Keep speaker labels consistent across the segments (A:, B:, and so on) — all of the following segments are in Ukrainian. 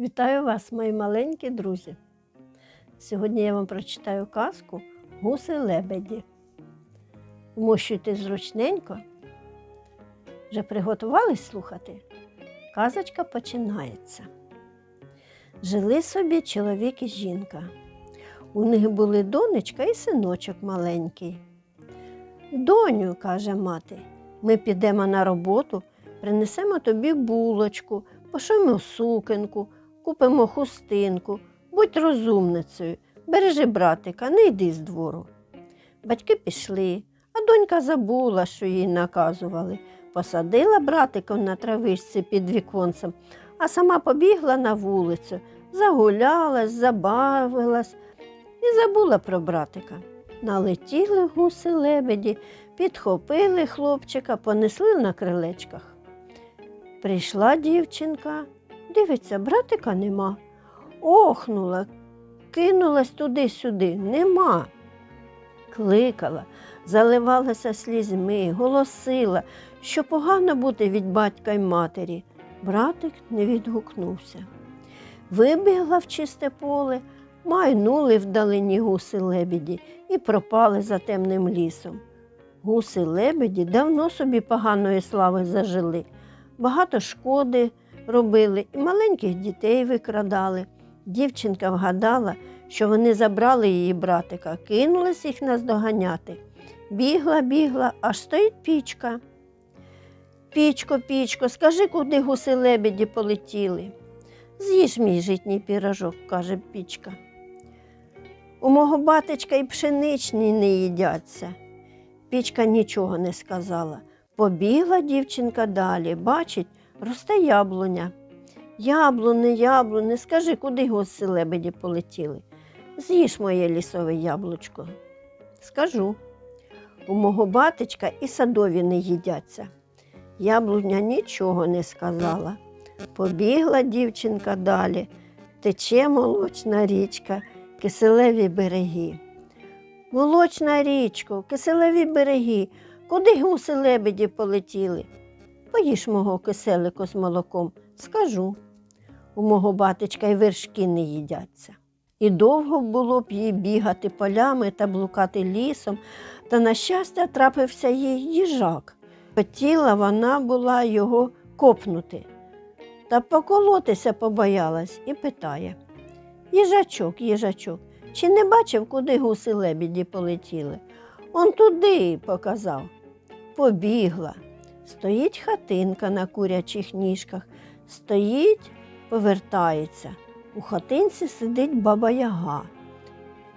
A: Вітаю вас, мої маленькі друзі. Сьогодні я вам прочитаю казку Гуси лебеді. Вмощуйтесь зручненько. Вже приготувались слухати? Казочка починається. Жили собі чоловік і жінка. У них були донечка і синочок маленький. Доню, каже мати, ми підемо на роботу, принесемо тобі булочку, пошимо сукенку, купимо хустинку, будь розумницею, бережи братика, не йди з двору. Батьки пішли, а донька забула, що їй наказували. Посадила братика на травичці під віконцем, а сама побігла на вулицю, загулялась, забавилась і забула про братика. Налетіли гуси лебеді, підхопили хлопчика, понесли на крилечках. Прийшла дівчинка, дивиться, братика нема. Охнула, кинулась туди-сюди, нема. Кликала, заливалася слізьми, голосила, що погано бути від батька й матері. Братик не відгукнувся. Вибігла в чисте поле, майнули вдалині гуси лебеді і пропали за темним лісом. Гуси лебеді давно собі поганої слави зажили, багато шкоди робили і маленьких дітей викрадали. Дівчинка вгадала, що вони забрали її братика, кинулась їх наздоганяти. Бігла, бігла, аж стоїть пічка. Пічко, пічко, скажи, куди гуси лебеді полетіли. З'їж мій житній пірожок, каже пічка. У мого батечка і пшеничні не їдяться. Пічка нічого не сказала. Побігла дівчинка далі, бачить, росте яблуня. Яблуне, яблуне, скажи, куди гуси лебеді полетіли? З'їж моє лісове яблучко. Скажу. У мого батечка і садові не їдяться. Яблуня нічого не сказала. Побігла дівчинка далі, тече молочна річка, киселеві береги. Молочна річко, киселеві береги, куди гуси лебеді полетіли? Поїж мого киселику з молоком, скажу. У мого батечка й вершки не їдяться. І довго було б їй бігати полями та блукати лісом, та, на щастя, трапився їй їжак. Хотіла вона була його копнути. Та поколотися побоялась і питає Їжачок, їжачок, чи не бачив, куди гуси лебіді полетіли? Он туди показав. Побігла. Стоїть хатинка на курячих ніжках, стоїть, повертається. У хатинці сидить баба Яга,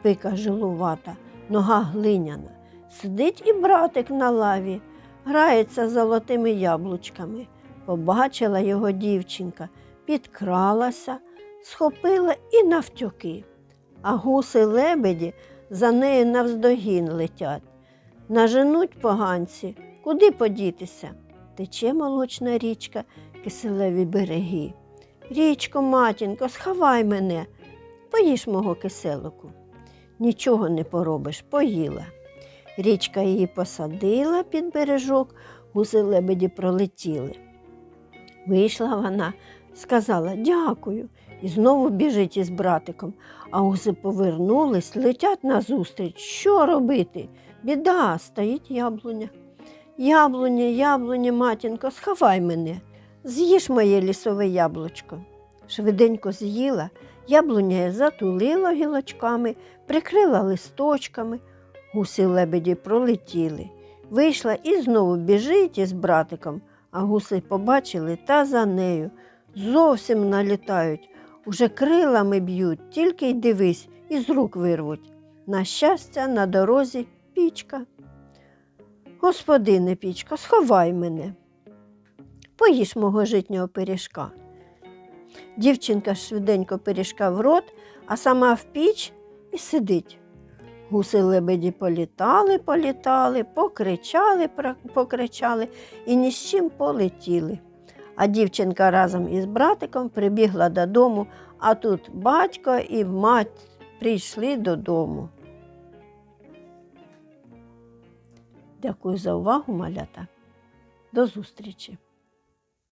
A: пика жилувата, нога глиняна. Сидить і братик на лаві, грається золотими яблучками. Побачила його дівчинка, підкралася, схопила і навтюки. А гуси лебеді за нею навздогін летять. Наженуть поганці, куди подітися? Тече молочна річка, киселеві береги. Річко, матінко, сховай мене, поїж мого киселику. Нічого не поробиш, поїла. Річка її посадила під бережок, гуси лебеді пролетіли. Вийшла вона, сказала дякую, і знову біжить із братиком. А гуси повернулись, летять назустріч. Що робити? Біда, стоїть яблуня. Яблуня, яблуня, матінко, сховай мене, з'їж моє лісове яблучко. Швиденько з'їла, яблуня затулила гілочками, прикрила листочками. Гуси лебеді пролетіли. Вийшла і знову біжить із братиком, а гуси побачили та за нею. Зовсім налітають, уже крилами б'ють, тільки й дивись, із рук вирвуть. На щастя, на дорозі пічка. Господине пічка, сховай мене. Поїж мого житнього пиріжка. Дівчинка швиденько пиріжка в рот, а сама в піч і сидить. Гуси лебеді політали, політали, покричали, покричали і ні з чим полетіли. А дівчинка разом із братиком прибігла додому, а тут батько і мать прийшли додому. Дякую за увагу, малята. До зустрічі!